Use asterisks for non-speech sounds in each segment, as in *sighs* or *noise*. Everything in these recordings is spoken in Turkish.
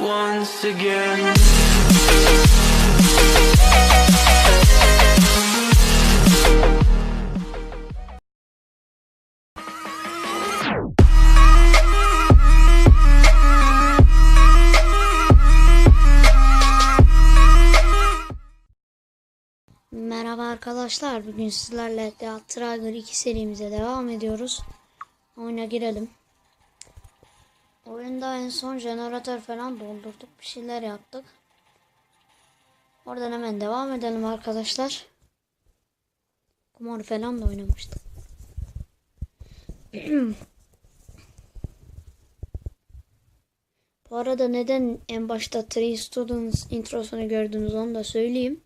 once again. Merhaba arkadaşlar. Bugün sizlerle The Trager 2 serimize devam ediyoruz. Oyuna girelim. Oyunda en son jeneratör falan doldurduk. Bir şeyler yaptık. Oradan hemen devam edelim arkadaşlar. Kumar falan da oynamıştık. Bu arada neden en başta Three Students introsunu gördünüz onu da söyleyeyim.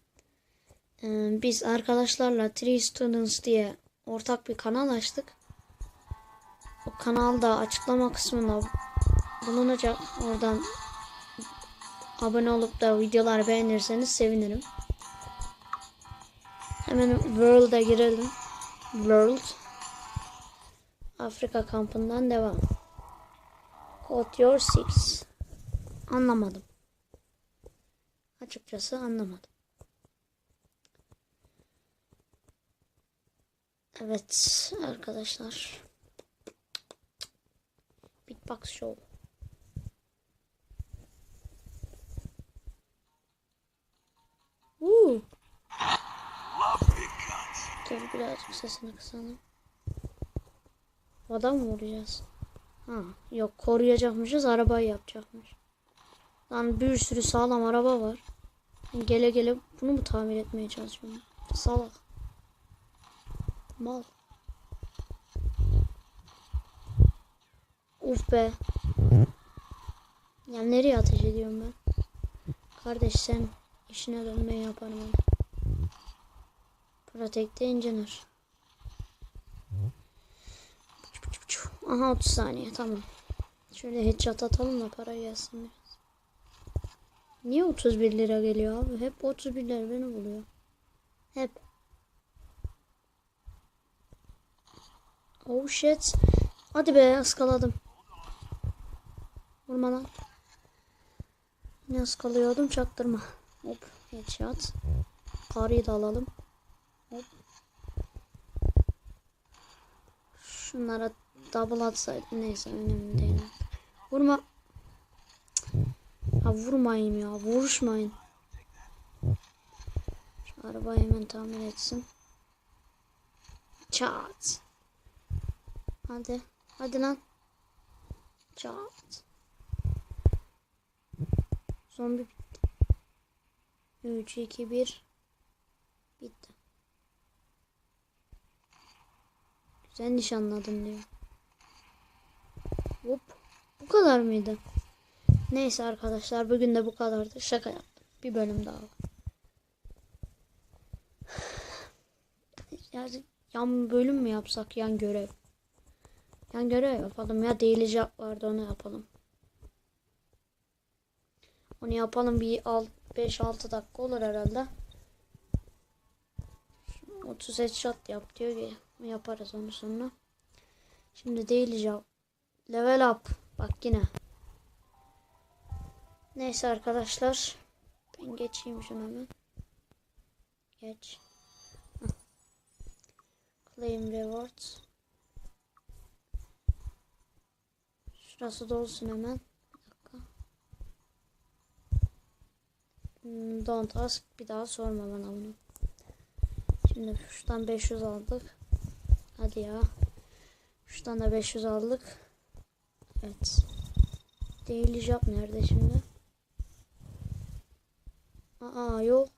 Ee, biz arkadaşlarla Three Students diye ortak bir kanal açtık. O kanalda açıklama kısmında bulunacak. Oradan abone olup da videoları beğenirseniz sevinirim. Hemen World'a girelim. World. Afrika kampından devam. Code your six. Anlamadım. Açıkçası anlamadım. Evet arkadaşlar. Beatbox Show. Uuu. Dur birazcık sesini kısalım. Adam mı vuracağız? Ha, yok koruyacakmışız arabayı yapacakmış. Lan bir sürü sağlam araba var. Gele gele bunu mu tamir etmeye çalışıyorum? Salak. Mal. Uf be. Ya nereye ateş ediyorum ben? Kardeş sen işine dönmeyi yaparım ben. Protect'te engineer. Aha 30 saniye tamam. Şöyle headshot atalım da para gelsin biraz. Niye 31 lira geliyor abi? Hep 31 lira beni buluyor. Hep. Oh shit. Hadi be ıskaladım. Vurma lan. Yine ıskalıyordum çaktırma. Hop headshot. Karıyı da alalım. Hop. Şunlara double atsaydım neyse önemli değil. Vurma. Ha vurmayın ya vuruşmayın. Şu arabayı hemen tamir etsin. Çat. Hadi. Hadi lan. Çat. Zombi. 3, 2, 1. Bitti. Güzel nişanladım diyor. Hop. Bu kadar mıydı? Neyse arkadaşlar bugün de bu kadardı. Şaka yaptım. Bir bölüm daha. *sighs* Yani yan bölüm mü yapsak yan görev? Yan görev yapalım ya değilecek vardı onu yapalım. Onu yapalım bir 5-6 dakika olur herhalde. 30 headshot yap diyor ki yaparız onu sonra. Şimdi değilecek. Level up. Bak yine. Neyse arkadaşlar. Ben geçeyim şunu hemen. Geç. Claim rewards. Şurası dolsun hemen. Bir dakika. Hmm, Don't ask. Bir daha sorma bana bunu. Şimdi şuradan 500 aldık. Hadi ya. Şuradan da 500 aldık. Evet. Daily job nerede şimdi? Aa yok.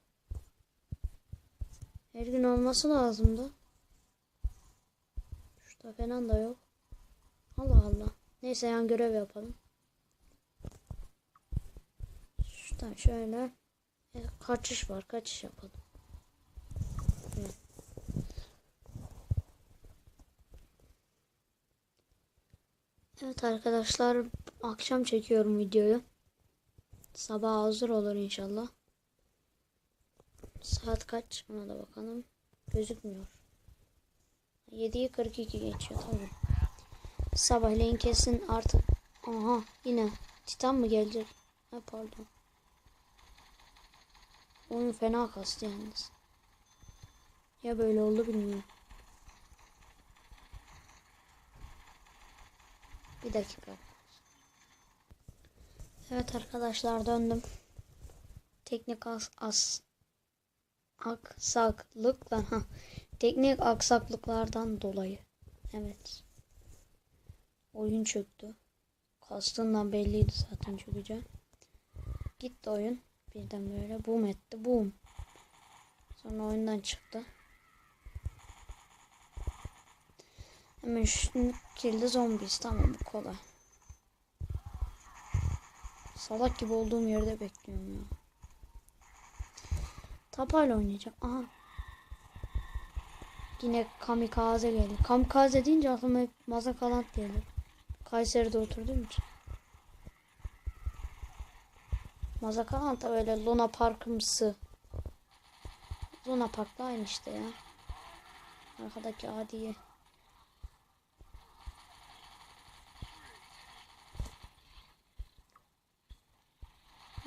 Her gün olması lazımdı. Şurada falan da yok. Allah Allah. Neyse yan görev yapalım. Şuradan şöyle. Kaçış var. Kaçış yapalım. Evet arkadaşlar akşam çekiyorum videoyu. Sabah hazır olur inşallah. Saat kaç ona da bakalım. Gözükmüyor. 7'yi 42 geçiyor tamam. Sabahleyin kesin artık. Aha yine Titan mı gelecek? Ha pardon. Oyun fena kastı yalnız. Ya böyle oldu bilmiyorum. Bir dakika. Evet arkadaşlar döndüm. Teknik as, as aksaklıklar ha teknik aksaklıklardan dolayı. Evet. Oyun çöktü. Kastından belliydi zaten çökeceği. Gitti oyun. Birden böyle boom etti. Boom. Sonra oyundan çıktı. Hemen şunu kildi zombies. Tamam bu kolay. Salak gibi olduğum yerde bekliyorum ya. Tapayla oynayacağım. Aha. Yine kamikaze geldi. Kamikaze deyince aklıma hep Mazakalant gelir. Kayseri'de oturduğum için. Mazakalant da böyle Luna Park'ımsı. Luna Park'ta aynı işte ya. Arkadaki adiye.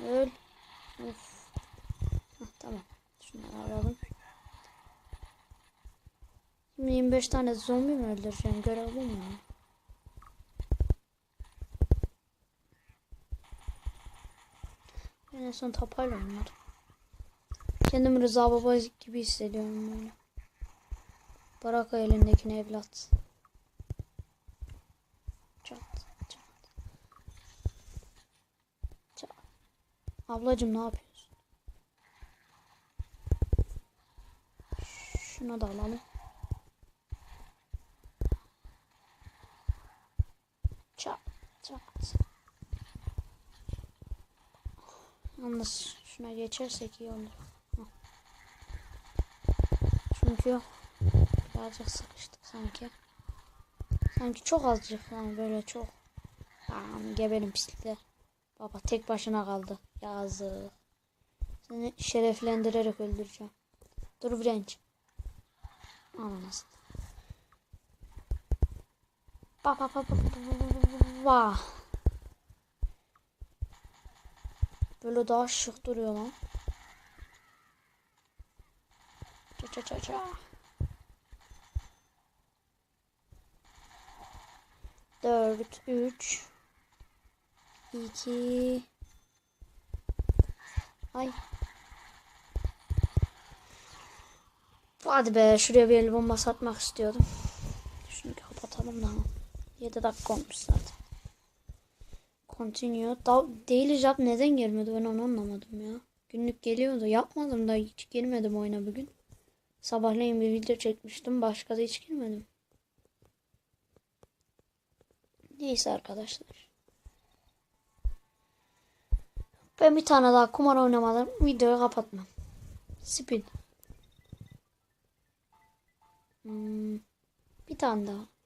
Öl. Of. Hah, tamam. Şunları alalım. Şimdi 25 tane zombi mi öldüreceğim? Görev bu mu? Ben en son tapayla oynadım. Kendimi Rıza Baba gibi hissediyorum böyle. Baraka elindekine evlat. Çat çat. Çat. Ablacım ne yapıyorsun? Şunu da alalım. Çat çat. Yalnız şuna geçersek iyi olur. Çünkü birazcık sıkıştık sanki. Sanki çok azıcık yani böyle çok. Aman geberim pislikler. Baba tek başına kaldı. Yazık. Seni şereflendirerek öldüreceğim. Dur French. Ananasını. Ba ba ba ba ba ba ba. Böyle daha şık duruyor lan. Ça ça ça ça. Dört, üç, iki. Ay. Hadi be şuraya bir el bombası atmak istiyordum. Şunu kapatalım da. 7 dakika olmuş zaten. Continue. Da Daily Job neden gelmedi ben onu anlamadım ya. Günlük geliyordu. Yapmadım da hiç girmedim oyuna bugün. Sabahleyin bir video çekmiştim. Başka da hiç girmedim. Neyse arkadaşlar. Ben bir tane daha kumar oynamadan videoyu kapatmam. Spin. Hmm, bir tane daha.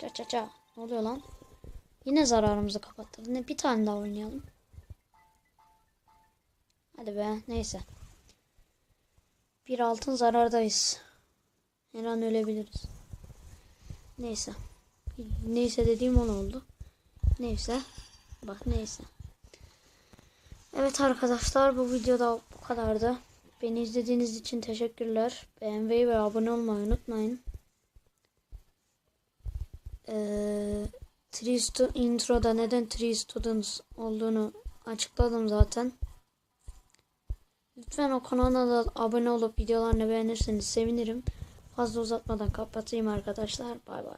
Ça ça ça. Ne oluyor lan? Yine zararımızı kapattık. Ne bir tane daha oynayalım. Hadi be neyse. Bir altın zarardayız. Her an ölebiliriz. Neyse. Neyse dediğim on oldu. Neyse. Bak neyse. Evet arkadaşlar bu videoda bu kadardı. Beni izlediğiniz için teşekkürler. Beğenmeyi ve abone olmayı unutmayın. Ee, Three introda neden Three Students olduğunu açıkladım zaten. Lütfen o kanala da abone olup videolarını beğenirseniz sevinirim. Fazla uzatmadan kapatayım arkadaşlar. Bay bay.